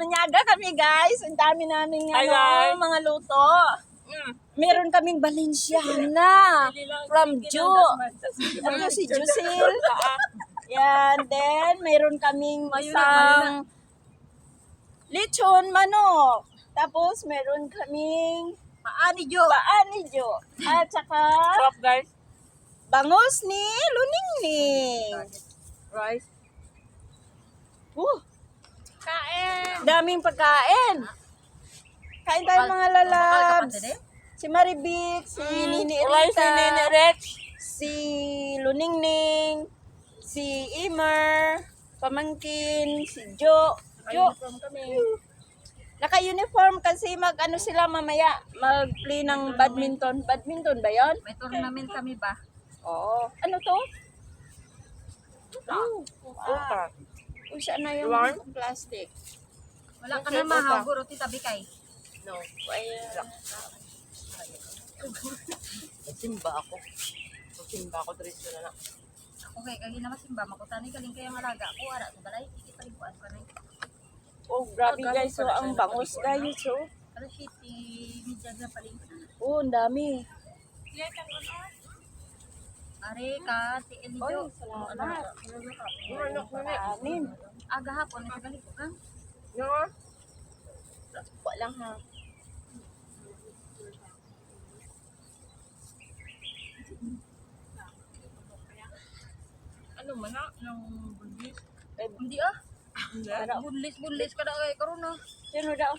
manyaga kami guys. Ang dami namin Hi, ano, guys. mga luto. Mm. Meron kaming Balenciana from Ju. Ano si Jusil? Yan. Then, meron kaming isang lechon manok. Tapos, meron kaming paani Jo. Paani Jo. At saka, Sarap guys. bangus ni Luningning. Rice. Uh, Kain. daming pagkain. Kain tayo mga lalabs. Si Maribik, si Nini Rice ni Nene Rita, Rex. si Luningning, si Imer, Pamangkin, si Jo. Jo, naka-uniform kasi mag ano sila mamaya, mag-play ng badminton. Badminton ba yon? May tournament kami ba? Oo. Ano to? Oh, Uka. Uy, saan na yung Warm? plastic? Wala ka Okay, na mahal. upa. Guro, tita Bikay. No. Ayan. Simba ako. Simba ako diretso na lang. Ako kay kagi na masimba. Makutani kaling kayang alaga. Ako, ara sa balay. Kiki paliguan ka na. Oh, grabe guys. So, ang bangus guys. So, Para shitty. Midjag na paling. oh, ang dami. Are ka, ti Elijo. Oy, salamat. Manok na ni. Anin. Aga hapon, nasa galit ko ka. No. Wala lang ha. Ano man na? Nang bulis? Eh, Hindi ah. Bunlis, bunlis ka na kay karon ah. sino daw?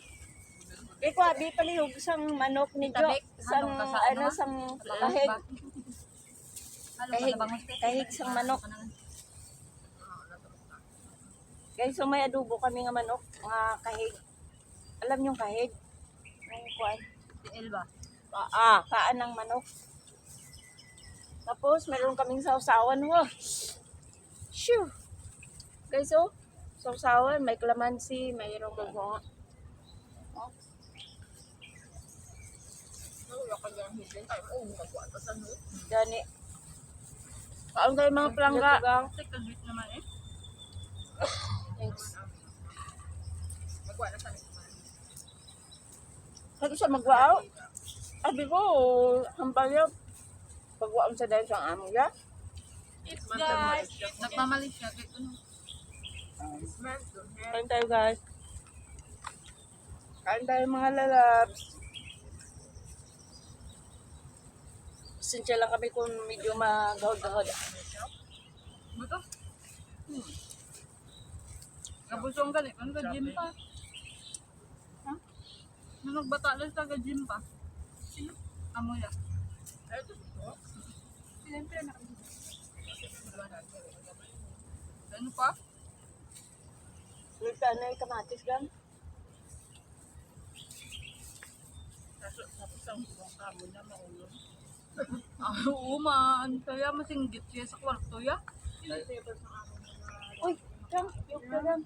Iko, abi palihog sang manok ni Jo. Sang, Ano ano, ano? sang Bangus kahig. ba? Kahig- sang manok. Guys, so may adobo kami nga manok. Mga kahig. Alam yung kahig? Ang kuan. Ti Elba. Ah, ah, paan ng manok. Tapos, meron kaming sausawan. Wow. Shoo. Guys, oh. Sausawan. May kalamansi. Mayroong gagonga. Oh. Wala Kaon tayo mga plangga. Tek kadit naman eh. Thanks. Magwa na sa no. Kaya siya magwaaw. Abi ko, hambal yun. Pagwaon sa dahil sa amo ya. It's guys. Nagmamalis siya. Kain tayo guys. Kain tayo mga lalabs. Sinsya lang kami kung medyo magahod-gahod. Buto. Hmm. Kabusong ka ni. Ano ka gym pa? Ha? Nung nagbata lang sa gym pa. Sino? Amo ya. Siyempre na. Ano pa? Luta na yung kamatis gan. Ah, oo man. Kaya masinggit siya sa kwarto ya. Uy, Jam, yung ka lang.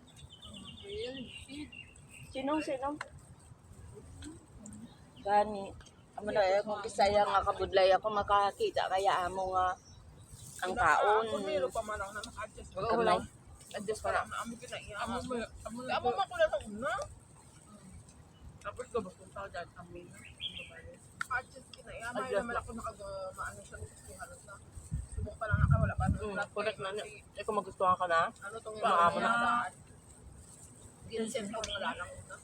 Sinong, sinong? Gani. Amo na eh, kung kisaya nga kabudlay ako makakita kaya amo nga ang kaon. Meron pa man ako na naka-adjust. Kamay. Adjust pa lang. Amo kita iya. Amo mo. Amo amo man ko lang sa una. Tapos gabas kung tao dyan kami. Adjust kita iya. May naman ako nakag-maano siya gusto halos na. Subok pa lang ako wala pa. Correct na. Eh kung magustuhan ka na. Ano tong amo na. Ginsen ko wala lang una.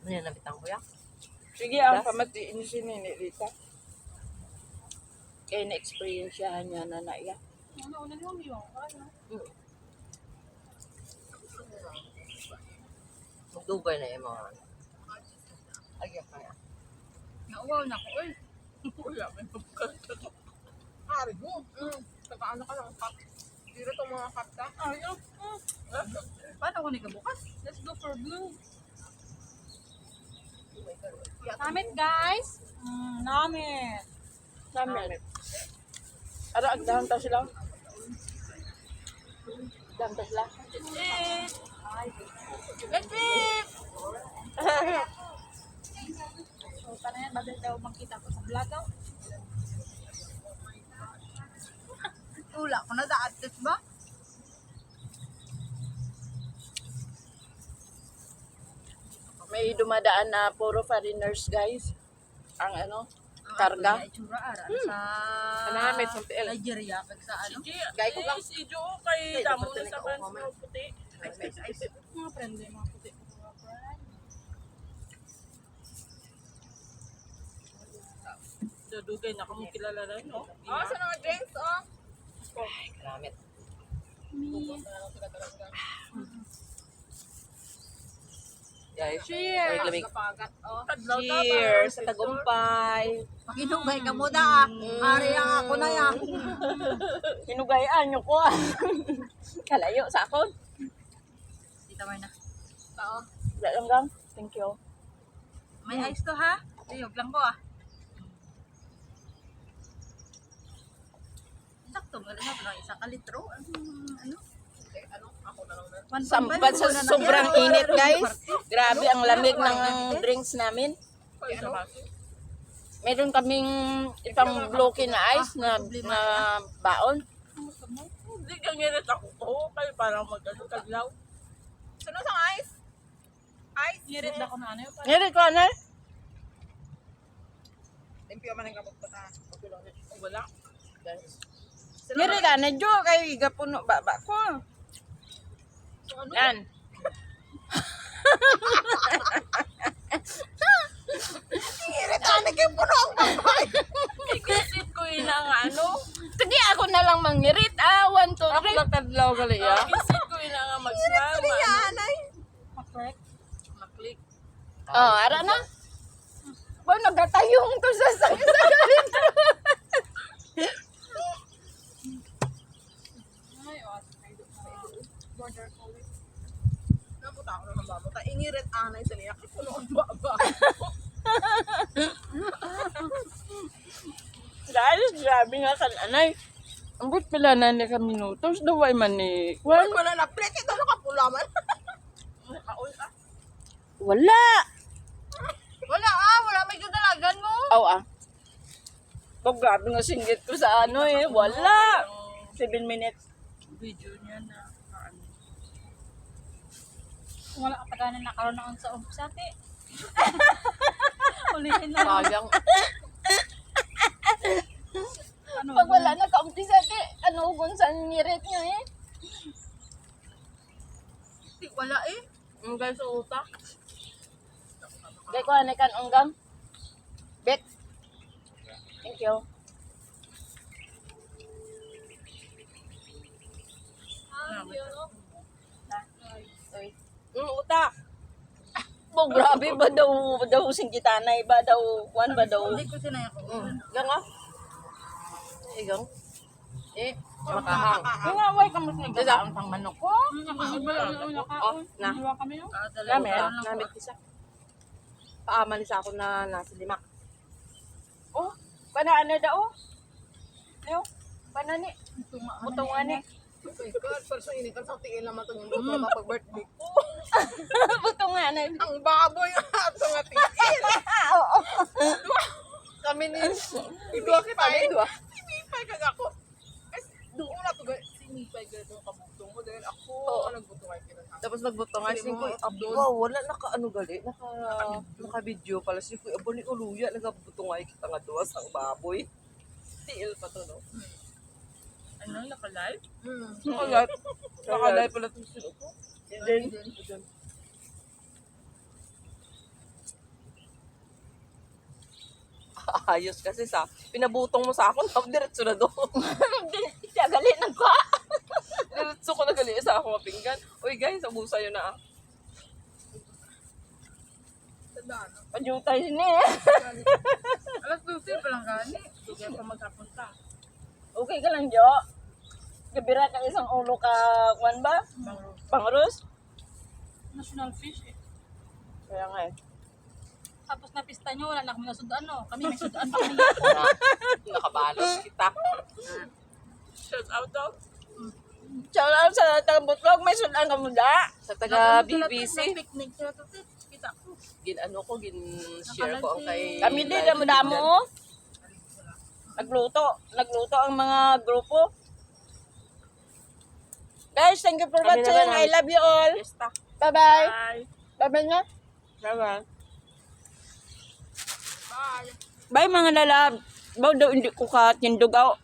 Ano yan, nabitang ko ya? Sige, ang pamatiin niyo si Nini Rita. Kaya na-experience niya na na iya. Magdugay na yung mga. Ay, kaya. Nauwaw na ko eh. Wala, may pagkakata. Ari mo. Mm. Nakaano ka lang. Dito itong mga kapta. Ayaw. Paano ko nikabukas? Let's go for blue. Namit, guys. Mm, namit. Namit. Ara, agdahan ta sila. Agdahan ta sila. Let's eat! So, paano yan? Bakit daw makita ko sa vlog? Uli wala ko na daatis ba? May dumadaan na puro foreigners, guys. Ang ano, karga. Hmm. sa sampi el. Nigeria kag sa ano. Gay ko lang. Si Jo kay Ay, damo na sa pants puti. Mga friendly, mga puti. Mga friend. Dadugay na kamo kilala rin, no? Oh, sa mga drinks, oh. Karamit. Guys, Cheers! oh. Cheers sa tagumpay. Pakinugay ka mo da. ah. Ari ang ako na yan. Hinugayaan nyo ko ah. Kalayo sa akon. May na. Tao. Wala lang gang. Thank you. May ice to ha? Tuyog lang ko ah. Sakto mo rin na isa ka litro. Ano? Ano? Ako na lang na. Five, sa sobrang init, guys. Grabe ang lamig ng drinks namin. Baso. Meron kaming isang bloke na ice na, na baon. Hindi kang ngirit ako ko. Kaya parang mag-ano, Sino sa ice? Ice? Ngirit na ko na ano. parang- Ngayon ko na. Limpyo man ang kapag pata. Wala. Ngayon ka na, Jo. Kay gapuno baba ko. Yan. Ano kayo puno ang babae? Ikisit ko yun ang ano. Sige, ako na lang mangirit. Ah, one, two, Ako three. lang tadlaw gali ya. Ikisit ko yun ang mag-smile. Anay. Maklik. Oh, ara na. Ba, nagatayong to sa sa sa ganito. Naputa ako ng babo. Ta ingirit anay sa liyak. Puno ang baba. Dahil grabe nga kan anay. Ambot pala na ni ka minutos. Daway man ni. Wala na. Ito nakapulaman. Nakaul ka. ah, wala may dalagan mo. Aw ah. Oh, grabe nga singgit ko sa ano eh. Wala. Seven minutes. Video niya na. ano. Wala ka pagana nakaroon na sa umpsate. Ulihin na. Sayang. Ano? Pag wala na kaumpisa ti, ano kung saan nirit nyo eh. Wala eh. Ang guys sa utak. Gay ko anay kan. Thank you. Mm, utak. Bo, grabe ba daw, daw singgitanay ba daw, one ba daw? Hindi ko sinaya ko. Mm. Gang ah. Eh. Eh, makahang. Yung nga, way, kamus nga gasaon pang manok ko. Oh, na. Namit, namit isa. Paaman isa ako na nasa lima. Pana ano daw? Ayo, pana ni. Oh my God. Pero sa init. Ang sa tingin naman ito yung pag-birthday ko. Butong ani. Ang baboy at nga tingin. Kami ni... Dua kita. Dua. Sinipay kag ako. Ay, doon na to. guys. Sinipay ka itong kabutong mo. Dahil ako nagbutong ay kinasama. Tapos nagbutong nga Hindi si mo Kuy upload. Abo. Wala naka ano gali. Naka, naka video pala si Kuy Abo ni Uluya. Nagabutong ay kita nga duwas ang baboy. Tiil pa to no. Ano, naka-live? Hmm. Nakalat. Nakalay pala itong sino ko. Then, Ayos kasi sa pinabutong mo sa akin, tap diretso na doon. siya gali ng kwa. Diretso ko na gali sa akong mapinggan. Uy guys, abusa yun na. ah. No? Pajutay ni eh. Alas 12 pa lang gani. Sige pa magkapunta. Okay ka lang, Jo. Gabira ka isang ulo ka, kwan ba? Pangrus? National fish eh. Kaya nga eh. Tapos na pista nyo, wala na kami nasudaan no. Kami may sudaan pa kami. Nakabalos kita. Shout out daw. Shout out sa taga-butlog, may sudan ka muna. Sa taga BBC, Picnic sila to. Kita ko. gin ano ko, gin share ko ang kay... Kami din, damo-damo. Nagluto. Nagluto ang mga grupo. Guys, thank you for Kami watching. I love you all. Bye-bye. Bye. Bye-bye na. Bye-bye. Bye mga lalab. Baw daw hindi ko ka tindugaw.